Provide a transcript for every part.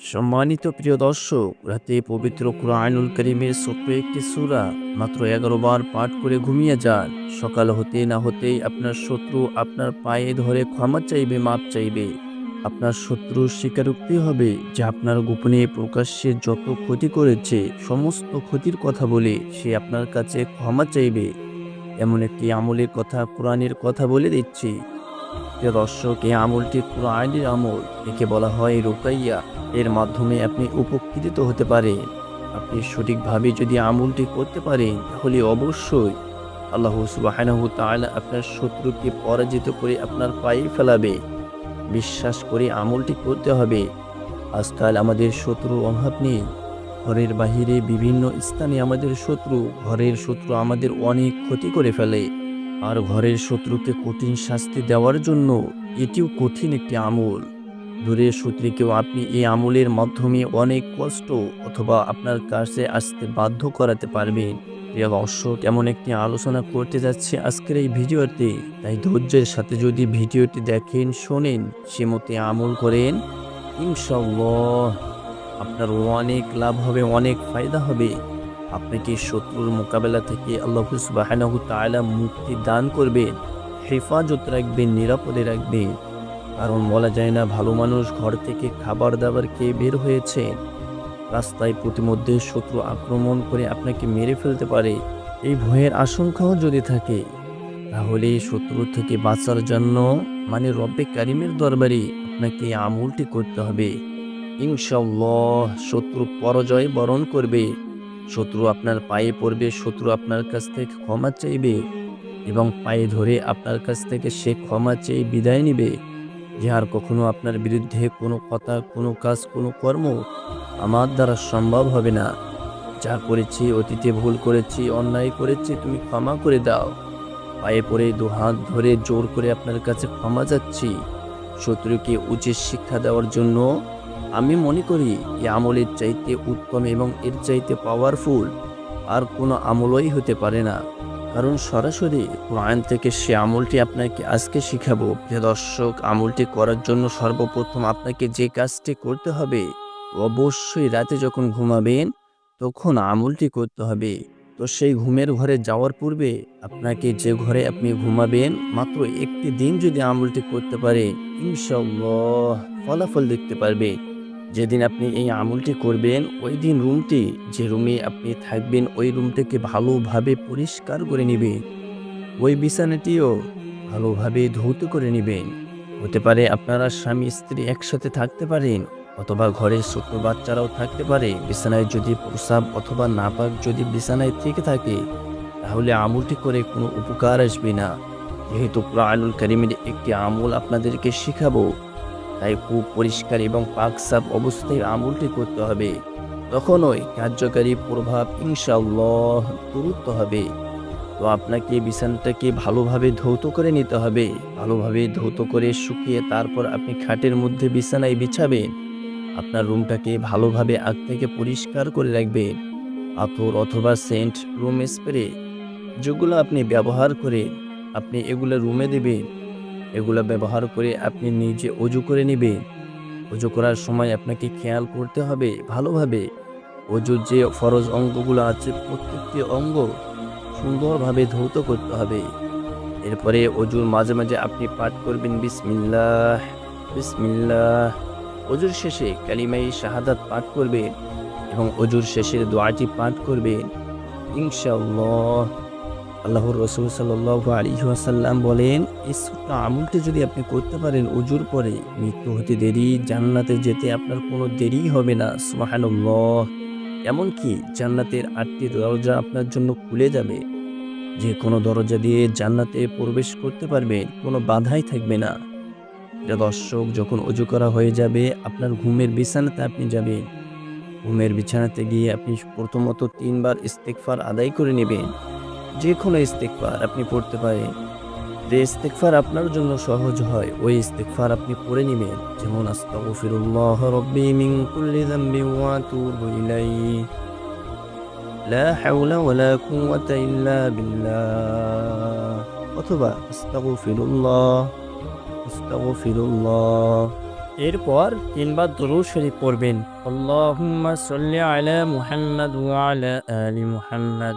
সম্মানিত প্রিয় দর্শক, রাতে পবিত্র কুরআনুল করিমের ছোট্ট একটি সূরা মাত্র এগারো বার পাঠ করে ঘুমিয়ে যান। সকাল হতে না হতেই আপনার শত্রু আপনার পায়ে ধরে ক্ষমা চাইবে মাপ চাইবে। আপনার শত্রুর স্বীকারোক্তি হবে যে আপনার গোপনে প্রকাশ্যে যত ক্ষতি করেছে, সমস্ত ক্ষতির কথা বলে সে আপনার কাছে ক্ষমা চাইবে। এমন একটি আমলের কথা কোরআনের কথা বলে দিচ্ছি। দর্শক, এই আমলটি কোরআনের আমল, একে বলা হয় রোকাইয়া। এর মাধ্যমে আপনি উপকৃত হতে পারেন। আপনি সঠিকভাবে যদি আমলটি করতে পারেন, তাহলে অবশ্যই আল্লাহ সুবাহানাহু আপনার শত্রুকে পরাজিত করে আপনার পায়ে ফেলাবে। বিশ্বাস করে আমলটি করতে হবে। আজকাল আমাদের শত্রুর অভাব নেই। ঘরের বাহিরে বিভিন্ন স্থানে আমাদের শত্রু, ঘরের শত্রু আমাদের অনেক ক্ষতি করে ফেলে। আর ঘরের শত্রুকে কঠিন শাস্তি দেওয়ার জন্য এটিও কঠিন একটি আমল। দূরের শত্রুকেও আপনি এই আমলের মাধ্যমে অনেক কষ্ট অথবা আপনার কাছে আসতে বাধ্য করাতে পারবেন। প্রিয় দর্শক, এমন একটি আলোচনা করতে যাচ্ছে আজকের এই ভিডিওতে। তাই ধৈর্যের সাথে যদি ভিডিওটি দেখেন, শোনেন, সে মতে আমল করেন ইনশাল্লাহ আপনার অনেক লাভ হবে, অনেক ফায়দা হবে। আপনাকে শত্রুর মোকাবেলা থেকে আল্লাহ সুবাহানাহু মুক্তি দান করবেন? হেফাজত রাখবেন, নিরাপদে রাখবেন। কারণ বলা যায় না ভালো মানুষ ঘর থেকে খাবার দাবার খেয়ে বের হয়েছে। রাস্তায় প্রতিমধ্যে শত্রু আক্রমণ করে আপনাকে মেরে ফেলতে পারে। এই ভয়ের আশঙ্কাও যদি থাকে, তাহলে শত্রু থেকে বাঁচার জন্য মানে রব্বে কারিমের দরবারে আপনাকে আমলটি করতে হবে। ইনশাল্লাহ শত্রু পরাজয় বরণ করবে। শত্রু আপনার পায়ে পড়বে, শত্রু আপনার কাছ থেকে ক্ষমা চাইবে এবং পায়ে ধরে আপনার কাছ থেকে সে ক্ষমা চেয়ে বিদায় নিবে। যে আর কখনো আপনার বিরুদ্ধে কোনো কথা, কোনো কাজ, কোনো কর্ম আমার দ্বারা সম্ভব হবে না। যা করেছি, অতীতে ভুল করেছি, অন্যায় করেছি, তুমি ক্ষমা করে দাও। পায়ে পড়ে দু হাত ধরে জোর করে আপনার কাছে ক্ষমা যাচ্ছি শত্রুকে উচিত শিক্ষা দেওয়ার জন্য আমি মনে করি এই আমলের চাইতে উত্তম এবং এর চাইতে পাওয়ারফুল আর কোনো আমলই হতে পারে না। কারণ সরাসরি কোরআন থেকে সে আমলটি আপনাকে আজকে শিখাবো। যে দর্শক, আমলটি করার জন্য সর্বপ্রথম আপনাকে যে কাজটি করতে হবে, অবশ্যই রাতে যখন ঘুমাবেন, তখন আমলটি করতে হবে। তো সেই ঘুমের ঘরে যাওয়ার পূর্বে আপনাকে যে ঘরে আপনি ঘুমাবেন, মাত্র একটি দিন যদি আমলটি করতে পারে ইনশাল্লাহ ফলাফল দেখতে পারবে। যেদিন আপনি এই আমলটি করবেন, ওই দিন রুমটি, যে রুমে আপনি থাকবেন, ওই রুমটাকে ভালোভাবে পরিষ্কার করে নেবেন। ওই বিছানাটিও ভালোভাবে ধৌত করে নেবেন। হতে পারে আপনারা স্বামী, স্ত্রী একসাথে থাকতে পারেন, অথবা ঘরে ছোট বাচ্চারাও থাকতে পারে। বিছানায় যদি প্রসাব অথবা নাপাক যদি বিছানায় থেকে থাকে, তাহলে আমলটি করে কোনো উপকার আসবে না। যেহেতু প্রাণুল করিমের একটি আমল আপনাদেরকে শেখাবো তাই খুব পরিষ্কার এবং পাক সাফ অবস্থায় আমলটি করতে হবে। তখনই কার্যকারী প্রভাব ইনশাল্লাহ গুরুত্ব হবে। তো আপনাকে বিছানাটাকে ভালোভাবে ধৌত করে নিতে হবে। ভালোভাবে ধৌত করে শুকিয়ে তারপর আপনি খাটের মধ্যে বিছানায় বিছাবেন। আপনার রুমটাকে ভালোভাবে আগ থেকে পরিষ্কার করে রাখবেন। আতর অথবা সেন্ট, রুম স্প্রে, যেগুলো আপনি ব্যবহার করে আপনি এগুলো রুমে দেবেন। এগুলো ব্যবহার করে আপনি নিজে অজু করে নেবেন। অজু করার সময় আপনাকে খেয়াল করতে হবে ভালোভাবে। অজুর যে ফরজ অঙ্গগুলো আছে, প্রত্যেকটি অঙ্গ সুন্দরভাবে ধৌত করতে হবে। এরপরে অজুর মাঝে মাঝে আপনি পাঠ করবেন, বিসমিল্লাহ বিসমিল্লাহ। অজুর শেষে কালিমাই শাহাদাত পাঠ করবেন এবং অজুর শেষের দোয়াটি পাঠ করবেন, ইনশাআল্লাহ। আল্লাহর রসুল সাল্লাহ আলী বলেন এই ছোট্ট আমলটি যদি আপনি করতে পারেন উজুর পরে, মৃত্যু হতে দেরি, জান্নাতে যেতে আপনার কোনো দেরি হবে না, সুবহানাল্লাহ। এমনকি জান্নাতের আটটি দরজা আপনার জন্য খুলে যাবে। যে কোনো দরজা দিয়ে জান্নাতে প্রবেশ করতে পারবেন কোনো বাধাই থাকবে না। এটা দর্শক, যখন অজু করা হয়ে যাবে, আপনার ঘুমের বিছানাতে আপনি যাবেন। ঘুমের বিছানাতে গিয়ে আপনি প্রথমত তিনবার ইস্তেকফার আদায় করে নেবেন। যে কোনো ইস্তেকফার আপনি পড়তে পারেন। যে ইস্তেকফার আপনার জন্য সহজ হয়, ওই ইস্তেকফার আপনি পড়ে নেবেন। যেমন, আস্তাগফিরুল্লাহ রব্বি মিন কুল্লি যামবি ওয়া আতুবু ইলাইহি। লা হাওলা ওয়ালা কুওয়াতা ইল্লা বিল্লাহ। অথবা, আস্তাগফিরুল্লাহ আস্তাগফিরুল্লাহ। এরপর তিনবার দরুদ শরীফ পড়বেন। আল্লাহুম্মা সাল্লি আলা মুহাম্মাদ ওয়া আলা আলি মুহাম্মাদ।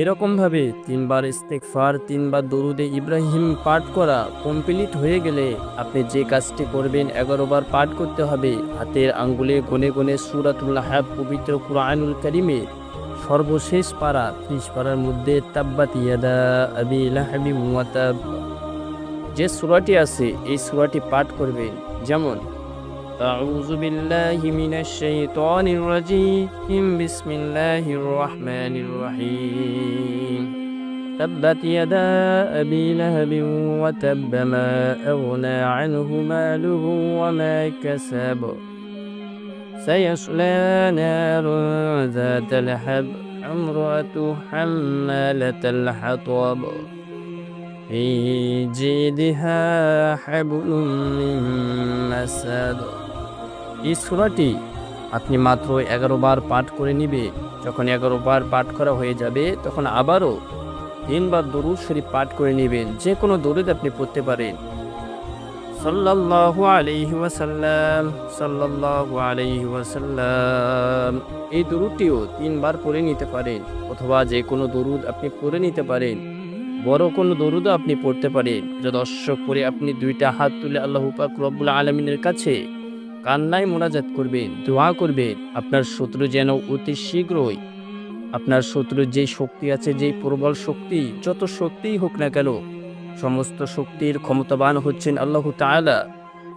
এরকম ভাবে তিনবার ইস্তেকফার তিনবার দরুদে ইব্রাহিম পাঠ করা কমপ্লিট হয়ে গেলে আপনি যে কাজটি করবেন এগারো বার পাঠ করতে হবে। হাতের আঙ্গুলে গনে গনে সুরাতুল্লাহ পবিত্র কুরআনুল করিমের সর্বশেষ পাড়া ত্রিশ পাড়ার মধ্যে তাব্বাত ইয়াদা আবি মুয়াতাব যে সুরাটি আছে, এই সুরাটি পাঠ করবেন। যেমন أعوذ بالله من الشيطان الرجيم. بسم الله الرحمن الرحيم. تبت يدا أبي لهب وتب ما أغنى عنه ماله وما كسب. سيصلى نارا ذات لهب امرأته حمالة الحطب في جيدها حبل من مسد এই সুরাটি আপনি মাত্র এগারো বার পাঠ করে নিবে যখন এগারো বার পাঠ করা হয়ে যাবে তখন আবারও তিনবার দরুদ শরীফ পাঠ করে নেবেন যে কোনো দরুদ আপনি পড়তে পারেন সাল্লাল্লাহু আলাইহি ওয়াসাল্লাম সাল্লাল্লাহু আলাইহি ওয়াসাল্লাম এই দরুদটিও তিনবার পড়ে নিতে পারেন অথবা যে কোনো দরুদ আপনি পড়ে নিতে পারেন বড় কোনো দরুদও আপনি পড়তে পারেন। যা দর্শক করে আপনি দুইটা হাত তুলে আল্লাহ পাক রব্বুল আলমিনের কাছে কান্নায় মোনাজাত করবেন, দোয়া করবেন। আপনার শত্রু যেন অতি শীঘ্রই, আপনার শত্রুর যেই শক্তি আছে যেই প্রবল শক্তি, যত শক্তিই হোক না কেন, সমস্ত শক্তির ক্ষমতাবান হচ্ছেন আল্লাহ তাআলা।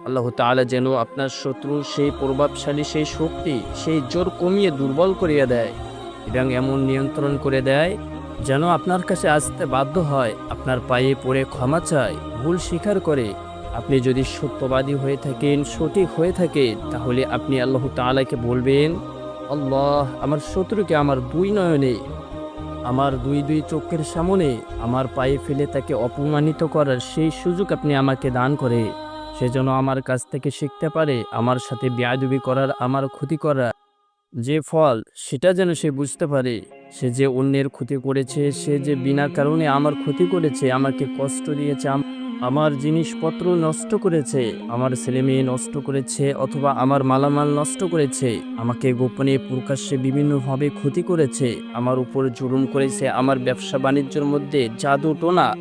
আল্লাহ তাআলা যেন আপনার শত্রু সেই প্রভাবশালী, সেই শক্তি, সেই জোর কমিয়ে দুর্বল করিয়া দেয় এবং এমন নিয়ন্ত্রণ করে দেয় যেন আপনার কাছে আসতে বাধ্য হয়, আপনার পায়ে পড়ে ক্ষমা চায়, ভুল স্বীকার করে। আপনি যদি সত্যবাদী হয়ে থাকেন, সঠিক হয়ে থাকে, তাহলে আপনি আল্লাহ তাআলাকে বলবেন, আল্লাহ, আমার শত্রুকে আমার দুই নয়নে, আমার দুই দুই চোখের সামনে, আমার পায়ে ফেলে তাকে অপমানিত করার সেই সুযোগ আপনি আমাকে দান করে। সে যেন আমার কাছ থেকে শিখতে পারে, আমার সাথে বেয়াদবি করার, আমার ক্ষতি করার। যে ফল, সেটা যেন সে বুঝতে পারে। সে যে অন্যের ক্ষতি করেছে, সে যে বিনা কারণে আমার ক্ষতি করেছে, আমাকে কষ্ট দিয়েছে, আম- আমার জিনিসপত্র নষ্ট করেছে, আমার ছেলে মেয়ে নষ্ট করেছে, অথবা আমার মালামাল নষ্ট করেছে, আমাকে গোপনে প্রকাশ্যে বিভিন্নভাবে ক্ষতি করেছে, আমার উপর জুলুম করেছে, আমার ব্যবসা বাণিজ্যের মধ্যে জাদু টোনা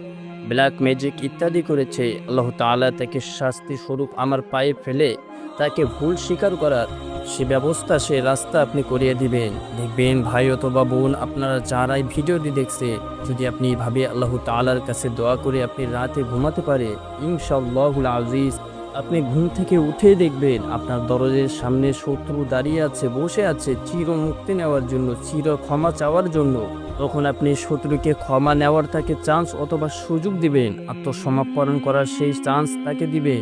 ব্ল্যাক ম্যাজিক ইত্যাদি করেছে, আল্লাহ তাআলা তাকে শাস্তি স্বরূপ আমার পায়ে ফেলে, তাকে ভুল স্বীকার করার সে ব্যবস্থা, সে রাস্তা আপনি করিয়ে দিবেন। দেখবেন ভাই অথবা বোন আপনারা যারাই ভিডিওটি দেখছে, যদি আপনি এভাবে আল্লাহ তালার কাছে দোয়া করে আপনি রাতে ঘুমাতে পারে, ইনশাআল্লাহুল আজিজ, আপনি ঘুম থেকে উঠে দেখবেন আপনার দরজের সামনে শত্রু দাঁড়িয়ে আছে, বসে আছে চির মুক্তি নেওয়ার জন্য, চির ক্ষমা চাওয়ার জন্য। তখন আপনি শত্রুকে ক্ষমা নেওয়ার তাকে চান্স অথবা সুযোগ দিবেন আত্মসমাপন করার সেই চান্স তাকে দিবে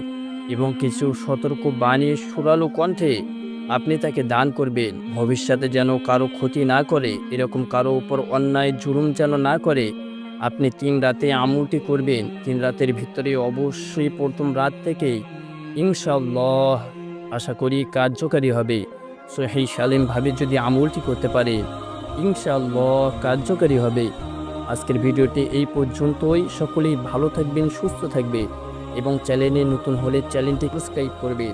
এবং কিছু সতর্ক বাণী সুরালো কণ্ঠে আপনি তাকে দান করবেন। ভবিষ্যতে যেন কারও ক্ষতি না করে, এরকম কারও উপর অন্যায়, জুলুম যেন না করে, আপনি তিন রাতে আমলটি করবেন। তিন রাতের ভিতরে অবশ্যই প্রথম রাত থেকেই ইনশাল্লাহ আশা করি কার্যকারী হবে। সহি সালিমভাবে যদি আমলটি করতে পারে ইনশাল্লাহ কার্যকারী হবে। আজকের ভিডিওটি এই পর্যন্তই। সকলেই ভালো থাকবেন, সুস্থ থাকবে এবং চ্যানেলে নতুন হলে চ্যানেলটি সাবস্ক্রাইব করবেন।